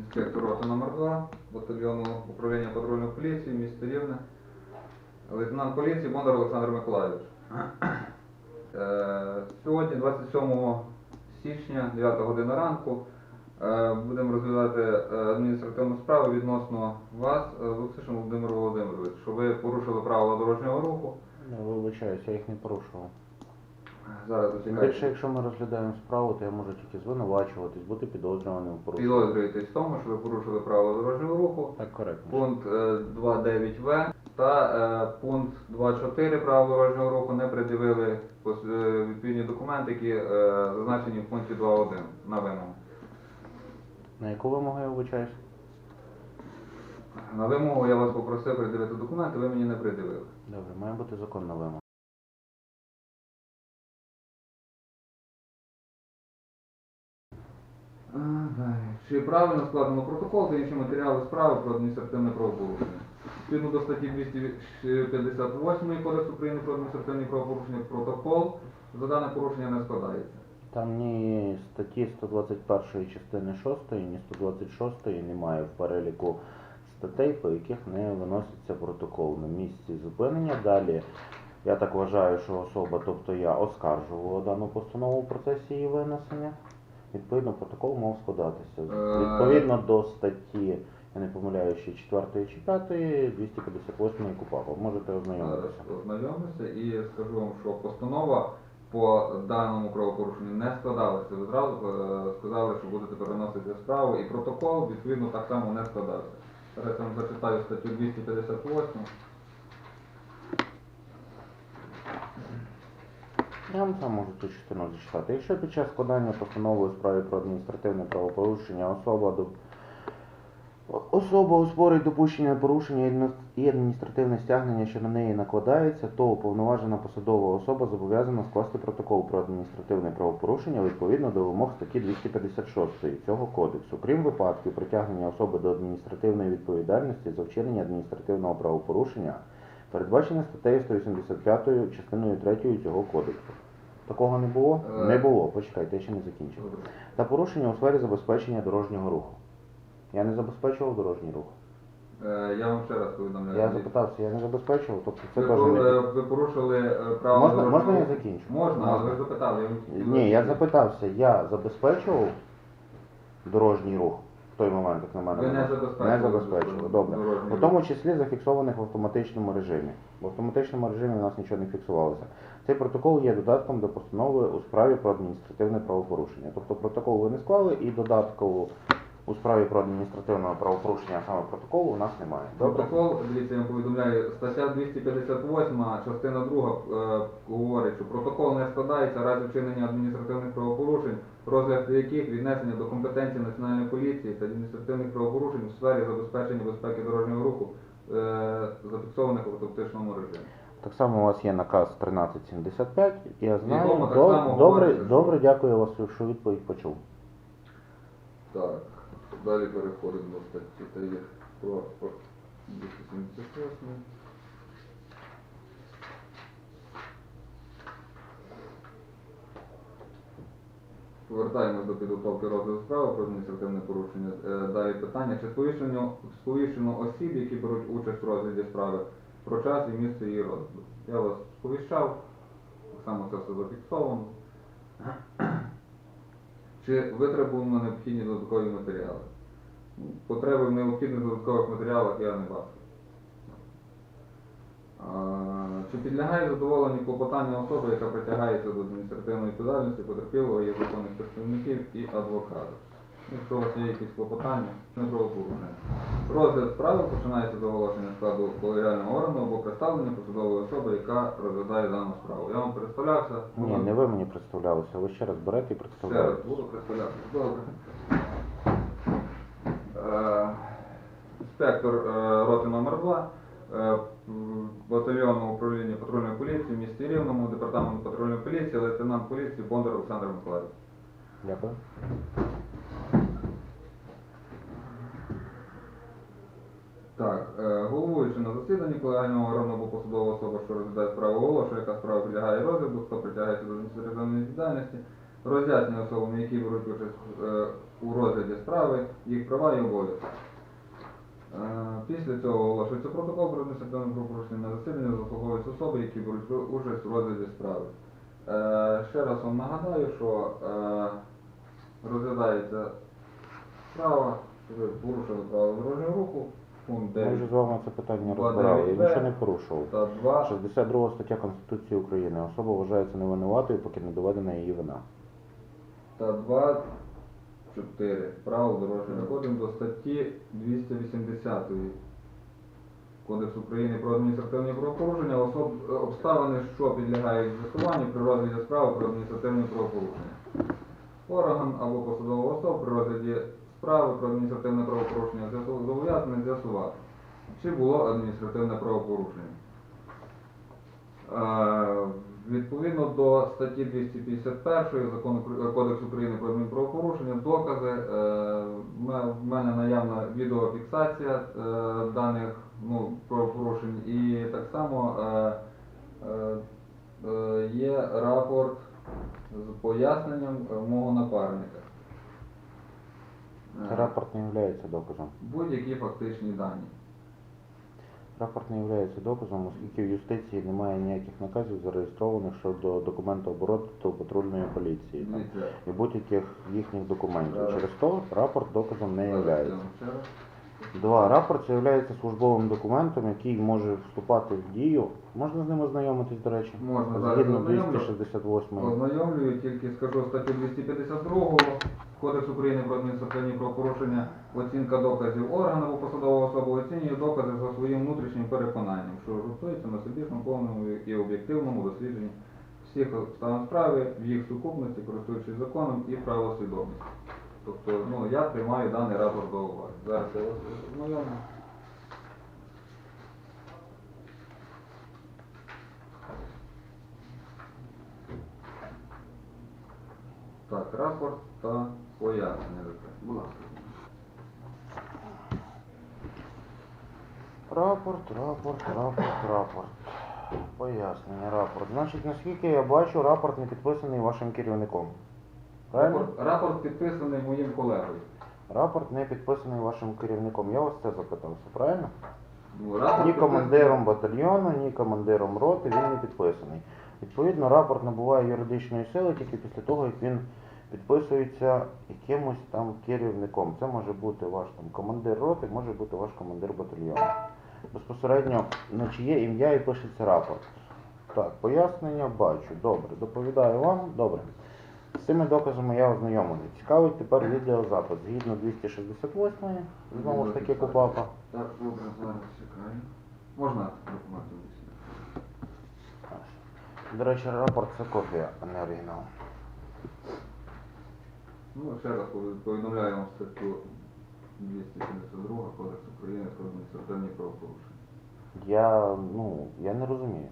інспектор роти номер 2 батальйону управління патрульної поліції міста Рівне, лейтенант поліції Бондар Олександр Миколайович. Е, Сьогодні, 27 січня, 9 година ранку, е, будемо розглядати е, адміністративну справу відносно вас, Луксишин Володимир Володимирович, що ви порушили правила дорожнього руху. Я вибачаюся, я їх не порушував. Зараз Тим більше, якщо ми розглядаємо справу, то я можу тільки звинувачуватись, бути підозрюваним у порушенні. Підозрюєтесь в тому, що ви порушили правила дорожнього руху. Так коректно. Пункт е, 2.9в та е, пункт 2.4 правил дорожнього руху не пред'явили пос- е, відповідні документи, які е, зазначені в пункті 2.1 на вимогу. На яку вимогу я вибачаюсь? На вимогу я вас попросив пред'явити документи, ви мені не пред'явили. Добре, має бути законна вимога. Чи правильно складено протокол та інші матеріали справи про адміністративне правопорушення? Відповідно до статті 258 Кодексу України про адміністративні правопорушення протокол за дане порушення не складається. Там ні статті 121 частини 6, ні 126 немає в переліку статей, по яких не виноситься протокол на місці зупинення. Далі я так вважаю, що особа, тобто я оскаржувала дану постанову в процесі її винесення. Відповідно, протокол мав складатися. Е, Відповідно до статті, я не помиляю, ще 4 чи 5, 258 КУПАПа. Можете ознайомитися. ознайомлюся і скажу вам, що постанова по даному правопорушенню не складалася. Ви зразу е, сказали, що будете переносити справу, і протокол відповідно так само не складався. Зараз я вам зачитаю статтю 258. Я вам сам частину зачитати. Якщо під час складання постанови у справі про адміністративне правопорушення особа до Особа успорить допущення порушення і адміністративне стягнення, що на неї накладається, то уповноважена посадова особа зобов'язана скласти протокол про адміністративне правопорушення відповідно до вимог статті 256 цього кодексу. Крім випадків притягнення особи до адміністративної відповідальності за вчинення адміністративного правопорушення, передбачене статтею 185 частиною 3 цього кодексу. Такого не було? Е. Не було. Почекайте, я ще не закінчив. Та порушення у сфері забезпечення дорожнього руху. Я не забезпечував дорожній рух. Е, Я вам ще раз повідомляю. Я запитався, я не забезпечував, тобто це ви, теж пору- не е, ви порушили е, право Можна- дорожнього можна я руху? закінчу? Можна, але ви запитали. Я вам тільки Ні, я запитався, я забезпечував дорожній рух той момент, як на мене. Ви не забезпечував, добре. дорожній У тому числі зафіксованих в автоматичному режимі. В автоматичному режимі у нас нічого не фіксувалося. Цей протокол є додатком до постанови у справі про адміністративне правопорушення. Тобто протокол ви не склали і додатку у справі про адміністративне правопорушення, а саме протоколу, у нас немає. Добре? Протокол, дивіться, я вам повідомляю, стаття 258, частина 2 е, говорить, що протокол не складається в разі вчинення адміністративних правопорушень, розгляд яких віднесення до компетенції Національної поліції та адміністративних правопорушень у сфері забезпечення безпеки дорожнього руху, е, зафіксованих в автоматичному режимі. Так само у вас є наказ 1375, я знаю. Відомо, так Доб- само добре, говориться, що- добре, дякую вас, що відповідь почув. Так, далі переходимо до статті та є про про 278. Повертаємось до підготовки розгляду справи про адміністративне порушення. Е, Далі питання. Чи сповіщено, сповіщено осіб, які беруть участь в розгляді справи, про час і місце її розгляду? Я вас сповіщав, так само це все зафіксовано. Чи витребувано необхідні додаткові матеріали? Ну, Потреби в необхідних додаткових матеріалах я не бачу. Чи підлягає задоволенню клопотання особи, яка притягається до адміністративної відповідальності, потерпілого є законних представників і адвоката? Якщо у вас є якісь клопотання, не правопорушення. Розгляд справи починається з оголошення складу колегіального органу або представлення посадової особи, яка розглядає дану справу. Я вам представлявся. Ні, не ви мені представлялися, ви ще раз берете і Ще раз представляєте. буду представлятися. Добре. Е, Інспектор е, роти номер 2 е, м, батальйону управління патрульної поліції в місті Рівному, департаменту патрульної поліції, лейтенант поліції Бондар Олександр Миколаївич. Дякую. Так, е, головуючи на засіданні колегіального органу або посадова особа, що розглядає справу оголошує, яка справа підлягає розгляду, хто притягається до адміністративної відповідальності, роз'яснення особам, які беруть участь е, у розгляді справи, їх права і обов'язки. Е, Після цього оголошується протокол про адміністративне правопорушення на засідання, заслуговують особи, які беруть участь у розгляді справи. Е, Ще раз вам нагадаю, що е, розглядається справа, порушили правила дорожнього руху, пункт Ми вже з вами це питання розбирали. Я нічого не порушував. та 2 62 стаття Конституції України. Особа вважається невинуватою, поки не доведена її вина. та 2, 4 правил дорожнього кодексу до статті 280 Кодексу України про адміністративні правопорушення особ, обставини, що підлягають з'ясуванню при розгляді справи про адміністративні правопорушення. Орган або посадова особа при розгляді справи про адміністративне правопорушення зобов'язаний з'ясувати, чи було адміністративне правопорушення. Е, Відповідно до статті 251 закону Кодексу України про адмінправопорушення, докази, е, в мене наявна відеофіксація е, даних ну, правопорушень і так само є рапорт з поясненням мого напарника. Рапорт не являється доказом. Будь-які фактичні дані. Рапорт не є доказом, оскільки в юстиції немає ніяких наказів зареєстрованих щодо документу обороту патрульної поліції там, і будь-яких їхніх документів. Через то рапорт доказом не є. Два Рапорт є службовим документом, який може вступати в дію. Можна з ним ознайомитись, до речі? Можна, Згідно 268. Ознайомлюю, тільки скажу статтю 252 Кодекс України про адміністративні правопорушення, оцінка доказів органів посадового особи, оцінює докази за своїм внутрішнім переконанням, що ґрунтується на собічному, повному і об'єктивному дослідженні всіх обставин справи в їх сукупності, користуючись законом і правосвідомістю. Тобто, ну, я приймаю даний рапорт до уваги. Зараз я вас ознайомлю. Так, рапорт та пояснення. Будь ласка. Рапорт, рапорт, рапорт, рапорт. Пояснення, рапорт. Значить, наскільки я бачу, рапорт не підписаний вашим керівником. Правильно? Рапорт, рапорт підписаний моїм колегою. Рапорт не підписаний вашим керівником. Я вас це запитався, правильно? Ну, рапорт Ні командиром батальйону, ні командиром роти він не підписаний. Відповідно, рапорт набуває юридичної сили тільки після того, як він підписується якимось там керівником. Це може бути ваш там командир роти, може бути ваш командир батальйону. Безпосередньо на чиє ім'я і пишеться рапорт. Так, пояснення бачу. Добре, доповідаю вам. Добре. З цими доказами я ознайомлений. Цікавить тепер відеозапис. Згідно 268-ї, знову ж таки КУПАПа. Так, добре, зараз чекаю. Можна документи висіти? До речі, рапорт це копія, а не оригінал. Ну, ще раз пові- повідомляю вам статтю 272 Кодексу України про адміністративні правопорушення. Я, ну, я не розумію.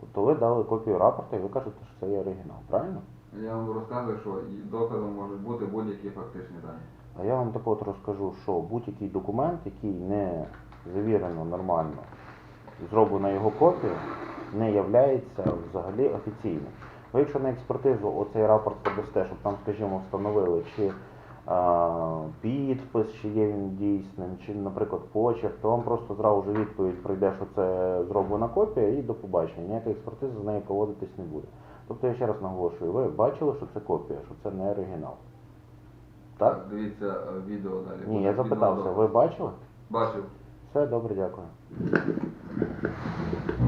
Тобто ви дали копію рапорту і ви кажете, що це є оригінал, правильно? Я вам розказую, що доказом можуть бути будь-які фактичні дані. А я вам так от розкажу, що будь-який документ, який не завірено нормально, зроблена його копія, не являється взагалі офіційним. Ви якщо на експертизу оцей рапорт подасте, щоб там, скажімо, встановили, чи а, підпис, чи є він дійсним, чи, наприклад, почерк, то вам просто зразу ж відповідь прийде, що це зроблена копія, і до побачення. Ніяка експертиза з нею проводитись не буде. Тобто я ще раз наголошую, ви бачили, що це копія, що це не оригінал. Так? Дивіться е, відео далі. Ні, я запитався, ви бачили? Бачив. Все добре, дякую.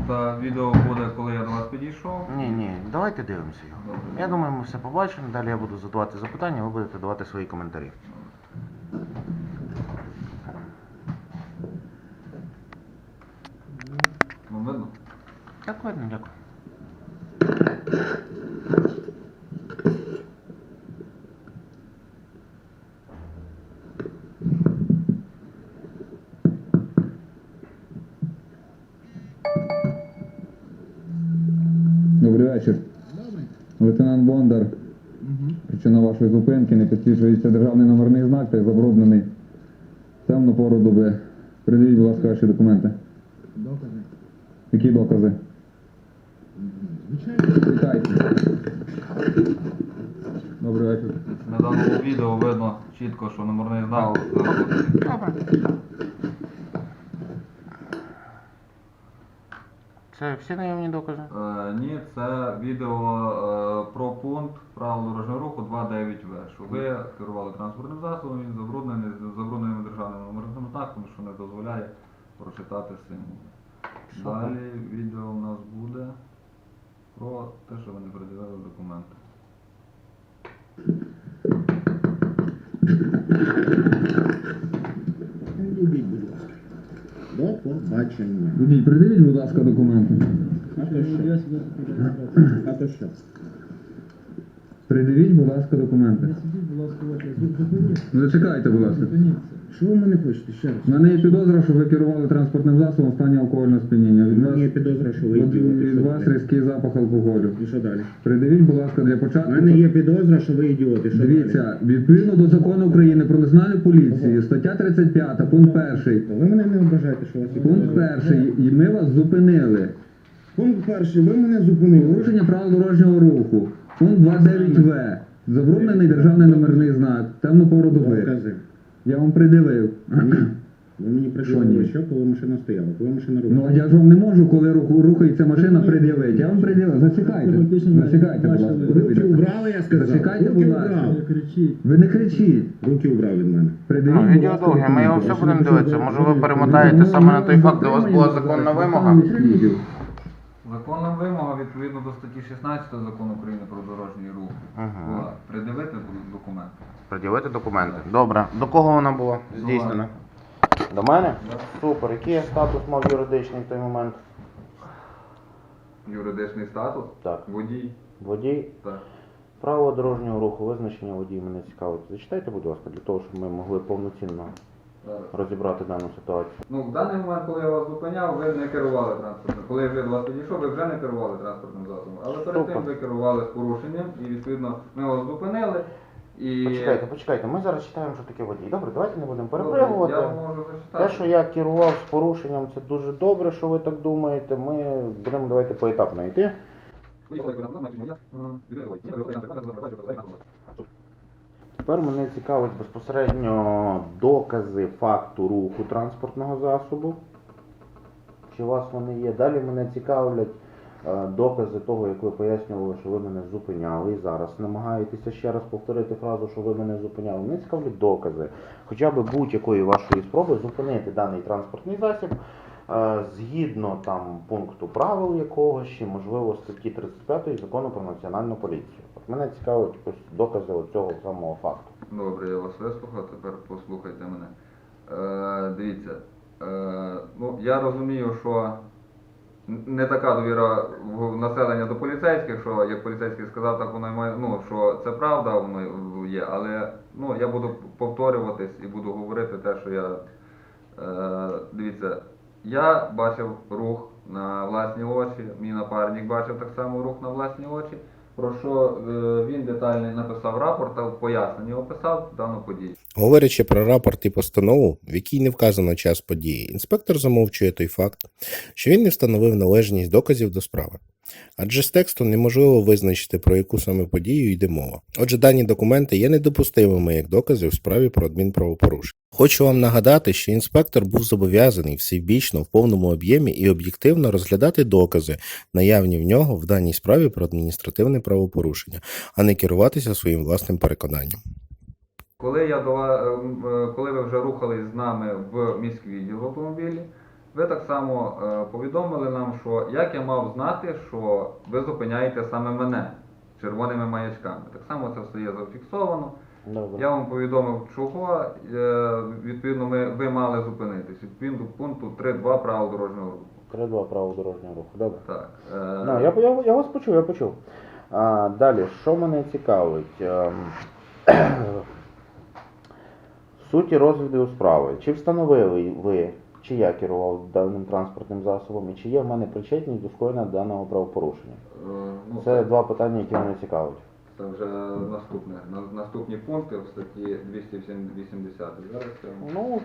Та відео буде, коли я до вас підійшов. Ні, ні, давайте дивимося його. Добре. Я думаю, ми все побачимо. Далі я буду задавати запитання, ви будете давати свої коментарі. Ну, видно? Так, ладно, дякую. Вашої зупинки не підсвічується державний номерний знак та й забруднений. Темно пору доби. Придивіть, будь ласка, ваші документи. Докази. Які докази? Звичайно. Чекайте. Добрий вечір. На даному відео видно чітко, що номерний знак. Добре. Це всі наявні докази? Е, Ні, це відео е, про пункт правил дорожнього руху 2.9В, що ви керували транспортним засобом, він забруднений з забрудненим державним номерним знаком, що не дозволяє прочитати символи. Далі відео у нас буде про те, що ви не передивили документи будь ласка. До побачення. Будіть, придивіть, будь ласка, документи. А то що? А то що? Придивіть, будь ласка, документи. Ну, Зачекайте, будь ласка. Що ви мене хочете ще раз? У мене є підозра, що ви керували транспортним засобом в стані алкогольного сп'яніння. Від вас, Мені підозра, що ви від, ідіоти. від Що вас далі? різкий запах алкоголю. І що далі? Придивіть, будь ласка, для У початку. мене є підозра, що ви ідіоти. Що Дивіться, відповідно до закону України про національну поліцію, стаття 35, пункт 1. Ви мене не ображаєте, що у вас Пункт підозра. перший, і ми вас зупинили. Пункт перший, ви мене зупинили. Порушення правил дорожнього руху. Пункт 29В. Заборонений державний номерний знак. Темну пору доби. Я вам придивив. Ні. Ви мені приділили, що коли машина стояла, коли машина Ну, рухала. а я ж вам не можу, коли руху- рухається машина, пред'явити. Я вам пред'явив. Зачекайте. Зачекайте, будь ласка. Руки Вибачте. убрали, я сказав. Зачекайте, Руки будь ласка. Ви не кричіть. Руки убрав від мене. Придивіть, Ну, будь відео ласка, довге, ми його документи. все будемо дивитися. Може ви перемотаєте саме на той факт, де у вас була законна вимога? Законна вимога відповідно до статті 16 закону України про дорожній рух була придивити документи. Пред'явити документи. Добре. До кого вона була здійснена? До мене? Да. Супер. Який я статус мав юридичний в той момент? Юридичний статус, Так. водій, Водій. так. Право дорожнього руху, визначення водій мене цікавить. Зачитайте, будь ласка, для того, щоб ми могли повноцінно. Розібрати дану ситуацію. Ну, в даний момент, коли я вас зупиняв, ви не керували транспортним. Коли я вже до вас підійшов, ви вже не керували транспортним засобом. Але перед Супер. тим ви керували з порушенням і відповідно ми вас зупинили. І Почекайте, почекайте, ми зараз читаємо, що таке водій. Добре, давайте не будемо Добре. Я можу зачитати. Те, що я керував з порушенням, це дуже добре, що ви так думаєте. Ми будемо давайте поетапно йти. Тепер мене цікавить безпосередньо докази факту руху транспортного засобу. Чи у вас вони є? Далі мене цікавлять е, докази того, як ви пояснювали, що ви мене зупиняли і зараз намагаєтеся ще раз повторити фразу, що ви мене зупиняли. Мене цікавлять докази, хоча б будь-якої вашої спроби зупинити даний транспортний засіб згідно там пункту правил якогось чи можливо статті 35 закону про національну поліцію. От мене цікавить ось докази цього самого факту. Добре, я вас вислухав, тепер послухайте мене. Е, дивіться, е, ну, я розумію, що не така довіра в населення до поліцейських, що як поліцейський сказав, так воно й має, ну, що це правда, воно є, але ну, я буду повторюватись і буду говорити те, що я. Е, дивіться, я бачив рух на власні очі, мій напарник бачив так само рух на власні очі. Про що е, він детально написав рапорт та в поясненні описав дану подію. Говорячи про рапорт і постанову, в якій не вказано час події, інспектор замовчує той факт, що він не встановив належність доказів до справи. Адже з тексту неможливо визначити, про яку саме подію йде мова. Отже, дані документи є недопустимими як докази в справі про адмінправопорушення. Хочу вам нагадати, що інспектор був зобов'язаний всебічно в повному об'ємі і об'єктивно розглядати докази, наявні в нього в даній справі про адміністративне правопорушення, а не керуватися своїм власним переконанням. Коли я до ва- е, м, е, коли ви вже рухались з нами в міськвідділ в автомобілі, ви так само е, повідомили нам, що як я мав знати, що ви зупиняєте саме мене червоними маячками. Так само це все є зафіксовано. Добре. Я вам повідомив, чого е, відповідно ми, ви мали зупинитись. Відповідно пункту 3.2 правил дорожнього руху. 3-2 право дорожнього руху. Добре. Так. е, Ну, я, я, я вас почув, я почув. А, далі, що мене цікавить? Ем, в суті розгляду справи. Чи встановили ви, чи я керував даним транспортним засобом, і чи є в мене причетність до скоєння даного правопорушення? е, ну, Це два питання, які мене цікавлять. Це вже наступне. Наступні пункти в статті 280. Зараз вам- Ну,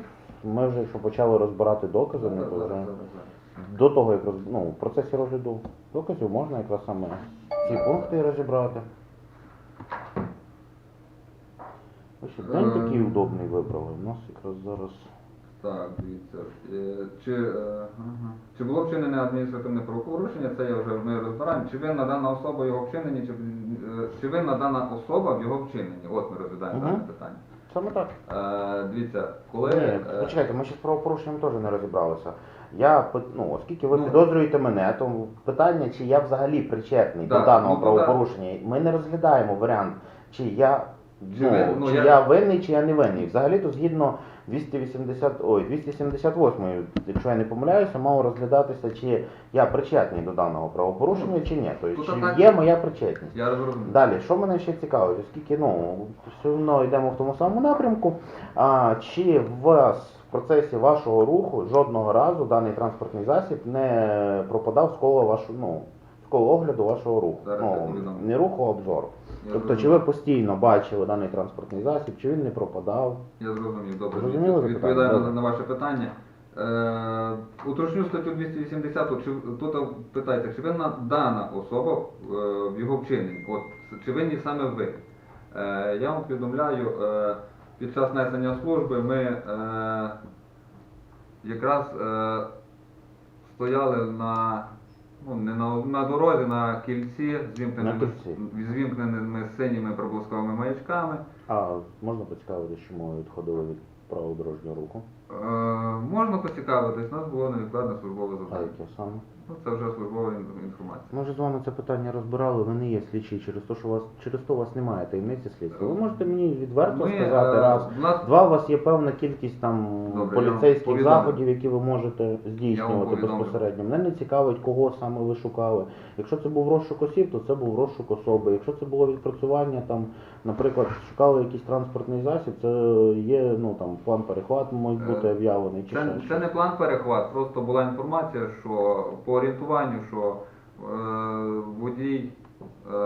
ми вже якщо почали розбирати докази, ми Зараз, зараз, зараз. до того, як ну, в процесі розгляду доказів можна якраз саме ці пункти розібрати. Ще день такий удобний вибрали. У нас якраз зараз. Так, дивіться. Е, Чи, е, ага. чи було вчинене адміністративне правопорушення, це я вже ми розбираємо. Чи винна дана особа його вчиненні, чи, е, чи винна дана особа в його вчиненні? От ми розглядаємо дане питання. Саме так. Е, дивіться, коли. Ні, почекайте, ми ще з правопорушенням теж не розібралися. Я ну, оскільки ви Ну. підозрюєте мене, то питання, чи я взагалі причетний Так, до даного ну, правопорушення, ми не розглядаємо варіант, чи я, Чи ну, ви- ну, чи я- я... винний, чи я не винний. Взагалі то згідно 280, ой, 278, якщо я не помиляюся, мало розглядатися, чи я причетний до даного правопорушення, чи ні. Тобто, Тут чи так- є моя причетність. Я розумію. Далі, що мене ще цікавить, оскільки ну, все одно йдемо в тому самому напрямку, а, чи в вас в процесі вашого руху жодного разу даний транспортний засіб не пропадав з кола вашого, ну, з огляду вашого руху? Ну, не руху, а обзору. Я Тобто, чи ви постійно бачили даний транспортний засіб, чи він не пропадав? Я зрозумів, добре. Зрозуміло Від- запитання? Відповідаю на, на ваше питання. Е, уточню статтю 280, чи тут питається, чи винна дана особа е, в його вчиненні? От, чи винні саме ви? Е, я вам повідомляю, е, під час несення служби ми е, якраз е, стояли на, ну, не на, на дорозі, на кільці з вімкненими, На кільці. з вімкненими синіми проблисковими маячками. А можна поцікавитися, чому відходили від правого дорожнього руху? Е, можна поцікавитись, у нас було невідкладне службове А завдання. яке саме? Ну, це вже службова ін- інформація. Ми вже з вами це питання розбирали, ви не є слідчий через те, що у вас через то у вас немає таємниці слідства. Ви можете мені відверто Ми, сказати е, раз. в нас Два у вас є певна кількість там Добре, я вам поліцейських повідомлю. заходів, які ви можете Я вам здійснювати повідомлю. безпосередньо. Мене не цікавить, кого саме ви шукали. Якщо це був розшук осіб, то це був розшук особи. Якщо це було відпрацювання, там, наприклад, шукали якийсь транспортний засіб, це є ну там план перехват може бути Е, об'явлений чи це, ще це щось. не план перехват, просто була інформація, що по орієнтуванню, що е, водій е,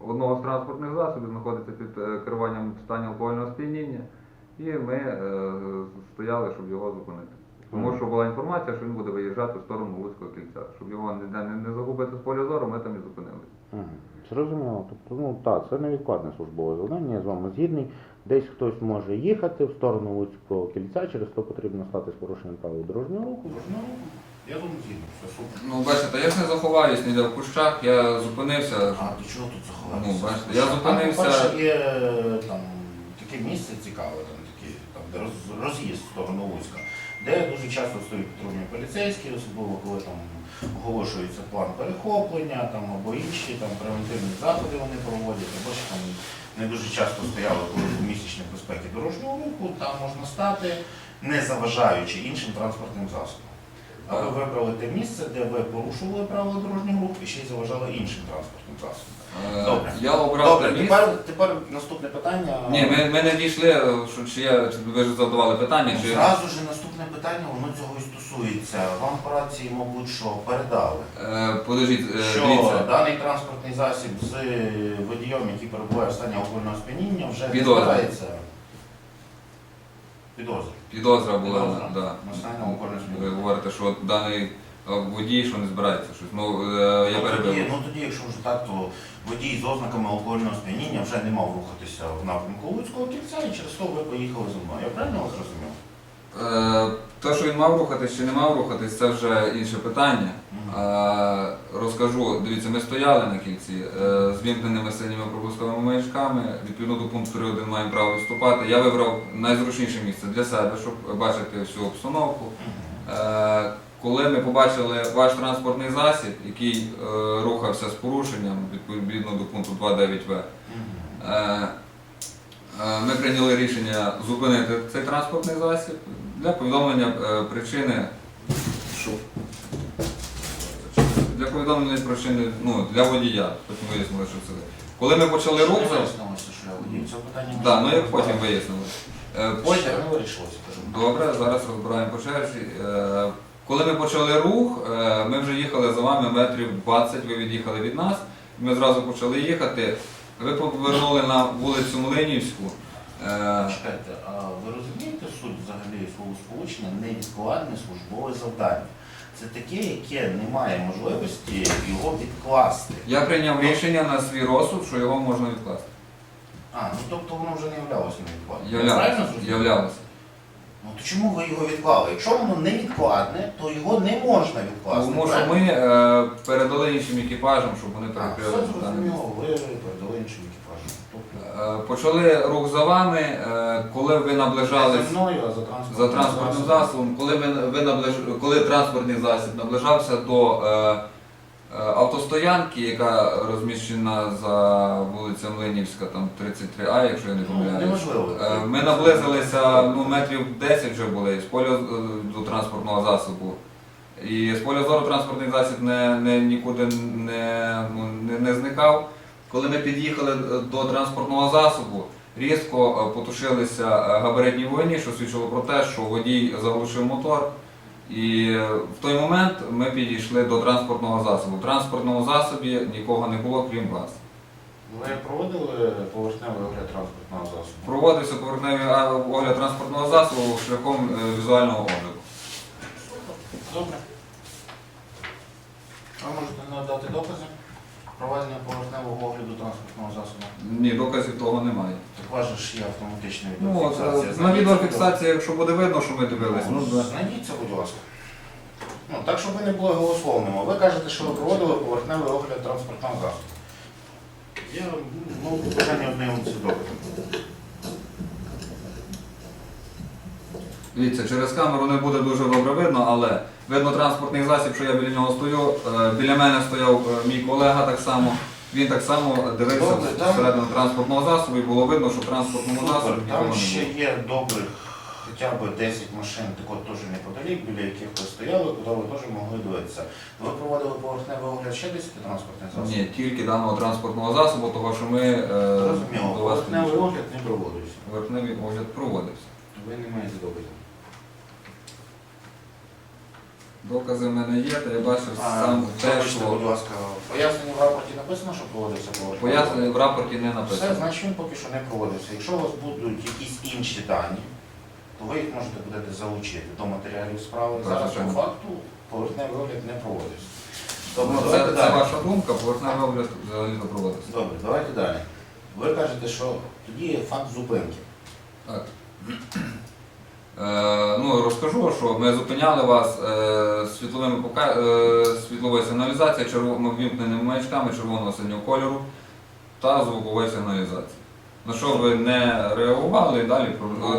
одного з транспортних засобів знаходиться під е, керуванням в стані алкогольного сп'яніння, і ми е, стояли, щоб його зупинити. Тому що була інформація, що він буде виїжджати в сторону Луцького кільця. Щоб його ніде не, не загубити з поля зору, ми там і зупинилися. Зрозуміло. Тобто, ну так, це невідкладне службове завдання, я з вами згідний. Десь хтось може їхати в сторону Луцького кільця, через то потрібно стати з порушенням правил дорожнього руху. Я вам все. Ну, бачите, я ж не заховаюсь ніде в кущах, я зупинився. А до чого тут заховатися? Ну, бачите, я зупинився- Там, по-перше, є там таке місце цікаве, там такі, там, де роз, роз'їзд в сторону Луцька, де дуже часто стоять патрульні поліцейські, особливо коли там оголошується план перехоплення там, або інші там, превентивні заходи вони проводять, або ж там не дуже часто стояли, коли був місячник безпеки дорожнього руху, там можна стати, не заважаючи іншим транспортним засобам. А ви вибрали те місце, де ви порушували правила дорожнього руху і ще й заважали іншим транспортним засобам. Е, Добре. Я обрав Добре, те місце. тепер, тепер наступне питання. Ні, ми, ми не дійшли, що чи я чи ви ж задавали питання, чи Зразу ж наступне питання, воно цього і стосується. Вам по рації, мабуть, що передали, е, подождіть, е, що дивіться. даний транспортний засіб з водієм, який перебуває в стані алкогольного сп'яніння, вже не Підозра. складається. Підозра. Підозра була, Підозра. да. На Ви сп'яніння. говорите, що даний е, водій, що не збирається щось. Ну, е, я Ну, тоді, перебив. ну тоді, якщо вже так, то водій з ознаками алкогольного сп'яніння вже не мав рухатися в напрямку Луцького кільця, і через то ви поїхали зі мною. Я правильно вас зрозумів? Е, Те, що він мав рухатись чи не мав рухатись, це вже інше питання. Розкажу, дивіться, ми стояли на кільці е, з вімкненими синіми пропусковими маячками. Відповідно до пункту 3.1 маємо право виступати. Я вибрав найзручніше місце для себе, щоб бачити всю обстановку. Е, Коли ми побачили ваш транспортний засіб, який е, рухався з порушенням відповідно до пункту 2.9в, е, е, ми прийняли рішення зупинити цей транспортний засіб для повідомлення е, причини. Що? Для повідомлення причини ну, для водія. Потім вияснили, що це. Коли ми почали рух, да, ну як потім вияснили. Е, Потім. Добре, зараз розбираємо по черзі. Е, Коли ми почали рух, ми вже їхали за вами метрів 20, ви від'їхали від нас. Ми зразу почали їхати. Ви повернули на вулицю Млинівську. Е, Чекайте, а ви розумієте суть взагалі свого сполучення невідкладне службове завдання? Це таке, яке не має можливості його відкласти. Я прийняв рішення на свій розсуд, що його можна відкласти. А, ну тобто воно вже не являлося невідкладним. Я правильно зрозумів? Являлося. Ну то чому ви його відклали? Якщо воно невідкладне, то його не можна відкласти. Тому що правильно? ми е, передали іншим екіпажам, щоб вони А, все перекрили зрозуміло, ви передали іншим екіпажам. Тобто Е, Почали рух за вами, е, коли ви не наближались за мною, а за транспортним, за транспортним засобом, коли ви, ви наближ... коли транспортний засіб наближався до е, е, автостоянки, яка розміщена за вулиця Млинівська, там 33А, якщо я не Ну, помиляюсь. Е, Ми наблизилися, ну, метрів 10 вже були з поля до транспортного засобу. І з поля зору транспортний засіб не, не, нікуди не, ну, не, не зникав. Коли ми під'їхали е, до транспортного засобу, різко е, потушилися е, габаритні вогні, що свідчило про те, що водій заглушив мотор. І в той момент ми підійшли до транспортного засобу. В транспортному засобі нікого не було, крім вас. Ви проводили поверхневий огляд транспортного засобу? Проводився поверхневий огляд транспортного засобу шляхом візуального огляду. Добре. Ви можете надати докази проведення поверхневого огляду транспортного засобу? Ні, доказів того немає. Так у вас же ж є автоматична Ну, от, відеофіксація. е, на Знайдіть це, відеофіксації, якщо буде видно, що ми дивилися. дивились, ну Ну, да. Знайдіть це, будь ласка. Ну, так, щоб ви не були голословними. Ви кажете, що ви проводили поверхневий огляд транспортного засобу. Я ну, одне вам це доказом. Дивіться, через камеру не буде дуже добре видно, але видно транспортний засіб, що я біля нього стою. Е, Біля мене стояв е, мій колега так само. Він так само дивився Добре, там- всередину транспортного засобу і було видно, що в транспортному засобі Супер. нікого Там ще було. є добрих хоча б 10 машин, так от теж неподалік, біля яких ви стояли, куди ви теж могли дивитися. Ви проводили поверхневий огляд ще 10 транспортних засобів? Ні, тільки даного транспортного засобу, того що ми е, Зрозуміло, до вас поверхневий підійшли. огляд не проводився. Поверхневий огляд проводився. Ви не маєте доказів. Докази в мене є, та я бачив сам те, Вибачте, будь що ласка, пояснення в рапорті написано, що проводився поверхневий пояснення в рапорті не Все, написано. значить він поки що не проводився. Якщо у вас будуть якісь інші дані, то ви їх можете будете залучити до матеріалів справи. Так, Зараз по звичайно. факту поверхневий огляд не проводився. Ну, давайте Це, це далі. ваша думка, поверхневий огляд взагалі не проводився. Добре, давайте далі. Ви кажете, що тоді є факт зупинки. Так. Е, ну, розкажу, що ми зупиняли вас е, світловими пока... е, світловою сигналізацією, червоними вімкненими маячками червоного синього кольору та звуковою сигналізацією. На що ви не реагували і далі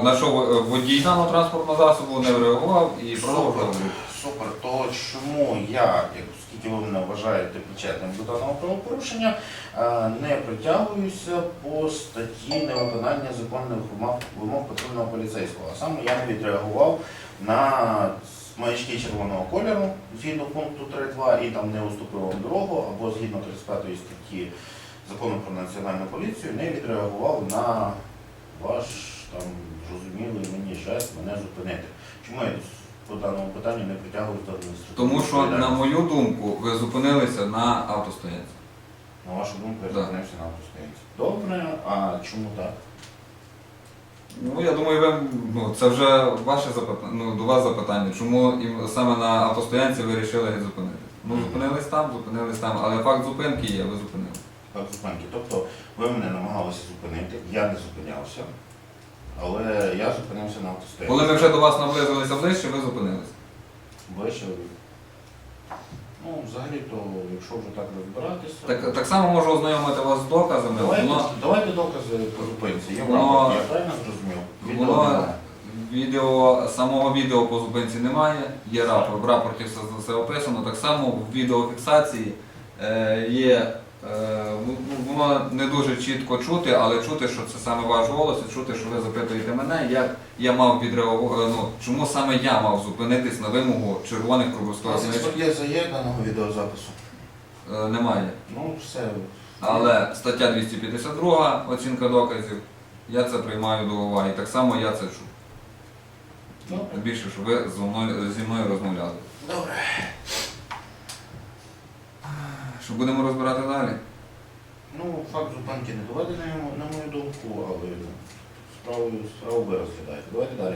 на що е, водій даного транспортного засобу не реагував і продовжував. Супер. То чому я, як оскільки ви мене вважаєте причетним до даного правопорушення, е, не притягуюся по статті невиконання законних вимог патрульного поліцейського. А саме я не відреагував на маячки червоного кольору згідно пункту 3.2 і там не уступив вам дорогу, або згідно 35 статті закону про національну поліцію не відреагував на ваш там зрозумілий мені жест мене зупинити. Чому я по даному питанню не притягуюсь до адміністративної Тому що, на відповідальності? мою думку, ви зупинилися на автостоянці. На вашу думку, я Да. зупинився на автостоянці. Добре, а чому так? Ну, я думаю, ви, ну, це вже ваше запитання, ну, до вас запитання. Чому саме на автостоянці ви вирішили зупинити? Ну, Мгм. зупинились там, зупинились там, але факт зупинки є, ви зупинили. Так, зупинки. Тобто ви мене намагалися зупинити, я не зупинявся, але я зупинився на автостоянці. Коли ми вже до вас наблизилися ближче, ви зупинились. Вище. Ну, взагалі, то якщо вже так розбиратися. Так, так само можу ознайомити вас з доказами. Давайте, Воно, давайте докази по зупинці. Є в Воно- я правильно зрозумів? Відео воно немає. відео, самого відео по зупинці немає, є рапорт, в рапорті все, все описано. Так само в відеофіксації е, є, воно не дуже чітко чути, але чути, що це саме ваш голос, і чути, що ви запитуєте мене, як я мав відреагувати, ну, чому саме я мав зупинитись на вимогу червоних вас є даного відеозапису? Е, Немає. Ну, все. Але стаття 252, оцінка доказів, я це приймаю до уваги. Так само я це чув. Добре. Більше, що ви зі мною, зі мною розмовляли. Добре. Що будемо розбирати далі? Ну, факт зупинки не доведений, на мою думку, але справу, справу ви розглядаєте. Давайте далі.